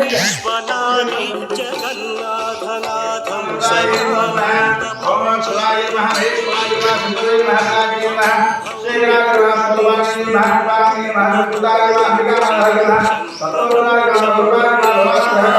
विश्वनाथी जगन्नाथनाथम सर्वभूतपालय महेश्वराय वासुदेव महाराज नमः श्रीराघवाय भगवान महाराज नमः सुदाराय अंबिका नमः सतोराय भगवान भगवान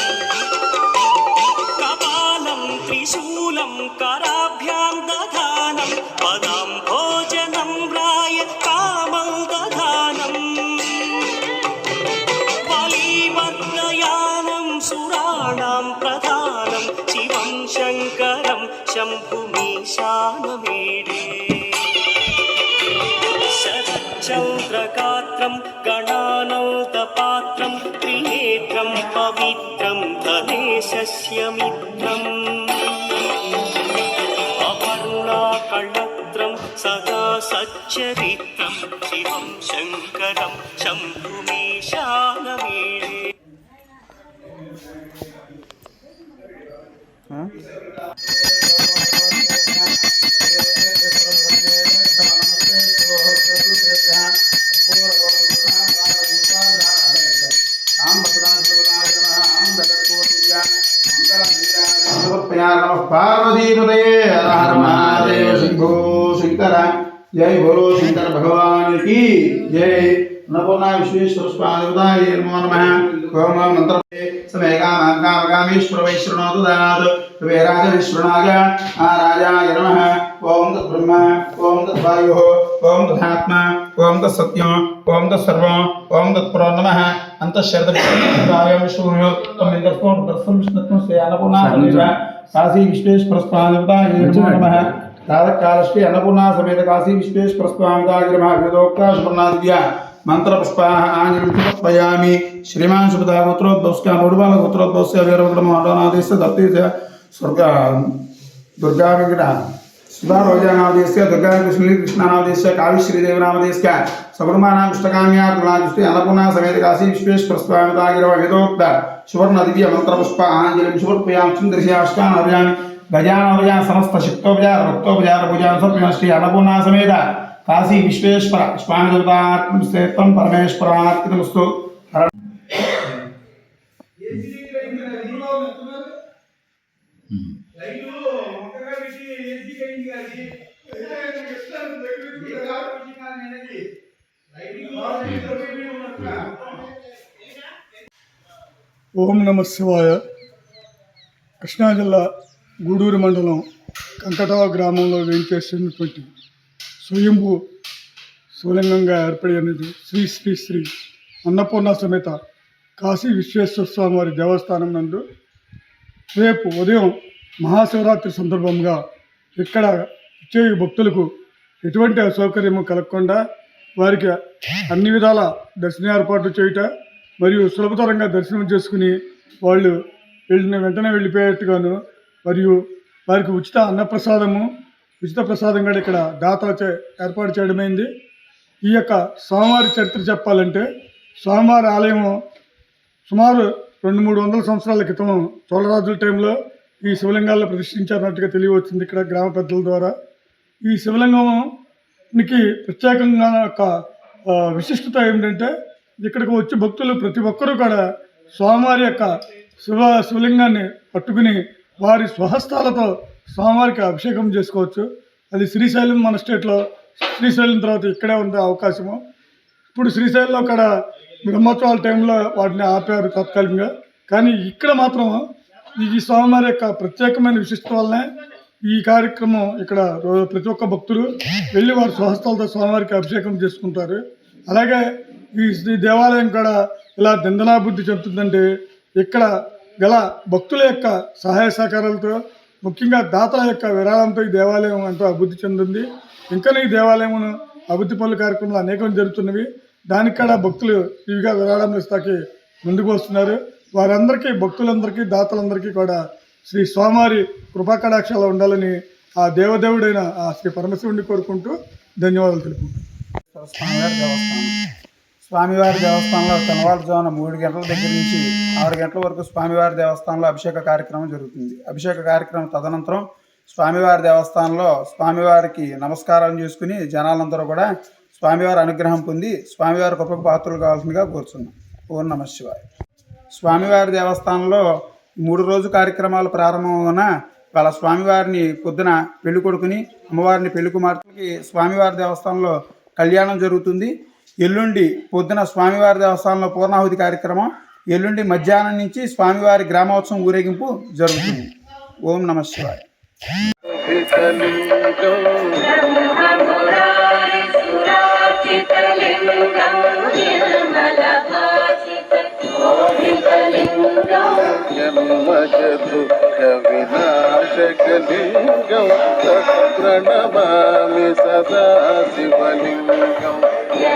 కరాభ్యాం దధానం పదం భోజనం రాయ కామం దధానం బలివర్ణయానం సురాణాం ప్రధానం శివం శంకరం శంభుమీశానవేడే శరచంద్రగాత్రం గణానౌతపాత్రం త్రినేత్రం పవిత్రం ధనేశస్య మిత్రం అపర్ణాకళత్రం సదా సచ్చరిత్రం శివం శంకరం శంభుమీశానమేళే పార్వతీపతయే జై బోలో శంకర భగవాన్కి జై నమోనా విశ్వేశ్వర స్వామి దేవతాయ నమో నమః ఓం మంత్ర సమేకామాకామకామేశ్వర వైశ్వరణోతు దానాత్ వేరాజ విశ్వనాగ ఆ రాజాయ నమః ఓం తత్ బ్రహ్మ ఓం తత్ వాయు ఓం తథాత్మ ఓం తత్ సత్యం ఓం తత్ సర్వం ఓం తత్ పురో నమః అంతఃశరదాయ విష్ణు తమిందస్వం దర్శనం విష్ణుత్వం శ్రీ అన్నపూర్ణా కాశీ విశ్వేశ్వర స్వామి దేవతాయ నమో నమః కాలకాలశ్రీ అన్నపూర్ణా సమేత కాశీ విశ్వేశ్వర స్వామి దేవతాయ నమః వేదోక్తా సువర్ణాదివ్య మంత్రపుష్పాः ఆంజలిం సమర్పయామి శ్రీమాన్ సుపదా గోత్రోద్భవస్య మూడుబాల గోత్రోద్భవస్య వీరవగ్రమ మండనాదేశ దత్తేశ స్వర్గ దుర్గా వెంకట సుధారోజానామదేశ దుర్గా కృష్ణ కృష్ణానామదేశ కావిశ్రీదేవనామదేశ సగుణమానా కృష్ణకామ్యా కృణాదృష్టి అన్నపూర్ణ సమేత కాశీ విశ్వేశ్వర స్వామి తాగిరవ వేదోక్త సువర్ణ దివ్య సమస్త శక్తోపజార భక్తోపజార పూజాన సమర్పయామి శ్రీ అన్నపూర్ణ సమేత కాశీ విశ్వేశ్వర స్వామి దేవతాత్మ శ్రేష్టం పరమేశ్వరాత్మస్తు ఓం నమ శివాయ. కృష్ణా జిల్లా గూడూరు మండలం కంకటవ గ్రామంలో వేయించేసినటువంటి స్వయంభూ శివలింగంగా ఏర్పడినది శ్రీ శ్రీ శ్రీ అన్నపూర్ణ సమేత కాశీ విశ్వేశ్వర స్వామి వారి దేవస్థానం నందు రేపు ఉదయం మహాశివరాత్రి సందర్భంగా ఇక్కడ వచ్చే భక్తులకు ఎటువంటి అసౌకర్యము కలగకుండా వారికి అన్ని విధాల దర్శన ఏర్పాట్లు చేయుట మరియు సులభతరంగా దర్శనం చేసుకుని వాళ్ళు వెళ్ళిన వెంటనే వెళ్ళిపోయేట్టుగాను మరియు వారికి ఉచిత అన్నప్రసాదము ఉచిత ప్రసాదం కూడా ఇక్కడ దాతలచే ఏర్పాటు చేయడమైంది. ఈ యొక్క స్వామివారి చరిత్ర చెప్పాలంటే స్వామివారి ఆలయం సుమారు రెండు మూడు వందల సంవత్సరాల క్రితం చోళరాజుల టైంలో ఈ శివలింగాల్లో ప్రతిష్ఠించారన్నట్టుగా తెలియవచ్చింది ఇక్కడ గ్రామ పెద్దల ద్వారా. ఈ శివలింగంకి ప్రత్యేకంగా ఒక విశిష్టత ఏమిటంటే ఇక్కడికి వచ్చి భక్తులు ప్రతి ఒక్కరూ కూడా స్వామివారి యొక్క శివ శివలింగాన్ని పట్టుకుని వారి స్వహస్తాలతో స్వామివారికి అభిషేకం చేసుకోవచ్చు. అది శ్రీశైలం మన స్టేట్లో శ్రీశైలం తర్వాత ఇక్కడే ఉండే అవకాశము. ఇప్పుడు శ్రీశైలంలో అక్కడ బ్రహ్మోత్సవాల టైంలో వాటిని ఆపారు తాత్కాలికంగా. కానీ ఇక్కడ మాత్రం ఈ స్వామివారి యొక్క ప్రత్యేకమైన విశిష్టత వల్లనే ఈ కార్యక్రమం ఇక్కడ ప్రతి ఒక్క భక్తులు వెళ్ళి వారి స్వహస్తాలతో స్వామివారికి అభిషేకం చేసుకుంటారు. అలాగే ఈ శ్రీ దేవాలయం కూడా ఇలా దిందనాభివృద్ధి చెందుతుందంటే ఇక్కడ గల భక్తుల యొక్క సహాయ సహకారాలతో ముఖ్యంగా దాతల యొక్క విరాళంతో ఈ దేవాలయం ఎంతో అభివృద్ధి చెందింది. ఇంకా ఈ దేవాలయమును అభివృద్ధి పనుల కార్యక్రమాలు అనేకం జరుగుతున్నవి. దానికి కూడా భక్తులు ఇవిగా విరాళం ఇస్తాకి ముందుకు వస్తున్నారు. వారందరికీ భక్తులందరికీ దాతలందరికీ కూడా శ్రీ స్వామివారి కృపాకటాక్షాలు ఉండాలని ఆ దేవదేవుడైన ఆ శ్రీ పరమశివుడిని కోరుకుంటూ ధన్యవాదాలు తెలుపుకుంటాను స్వామివారి దేవస్థానంలో తెల్లవారుజామున మూడు గంటల దగ్గర నుంచి ఆరు గంటల వరకు స్వామివారి దేవస్థానంలో అభిషేక కార్యక్రమం జరుగుతుంది. అభిషేక కార్యక్రమం తదనంతరం స్వామివారి దేవస్థానంలో స్వామివారికి నమస్కారం చేసుకుని జనాలందరూ కూడా స్వామివారి అనుగ్రహం పొంది స్వామివారి కృపకు పాత్రలు కావాల్సిందిగా కోరుచున్నాం. ఓం నమ శివాయ. స్వామివారి దేవస్థానంలో మూడు రోజు కార్యక్రమాలు ప్రారంభమైన వాళ్ళ స్వామివారిని పొద్దున పెళ్ళి కొడుకుని అమ్మవారిని పెళ్ళి కుమార్తెకి స్వామివారి దేవస్థానంలో కళ్యాణం జరుగుతుంది. ఎల్లుండి పొద్దున స్వామివారి దేవస్థానంలో పూర్ణాహుతి కార్యక్రమం ఎల్లుండి మధ్యాహ్నం నుంచి స్వామివారి గ్రామోత్సవం ఊరేగింపు జరుగుతుంది. ఓం నమ శివాయ. వినాశకలింగం ప్రణమామి సదా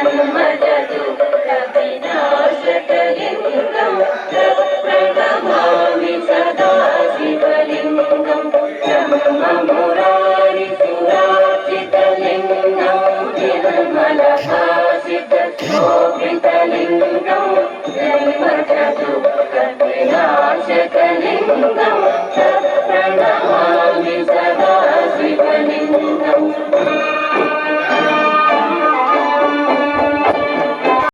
我们的。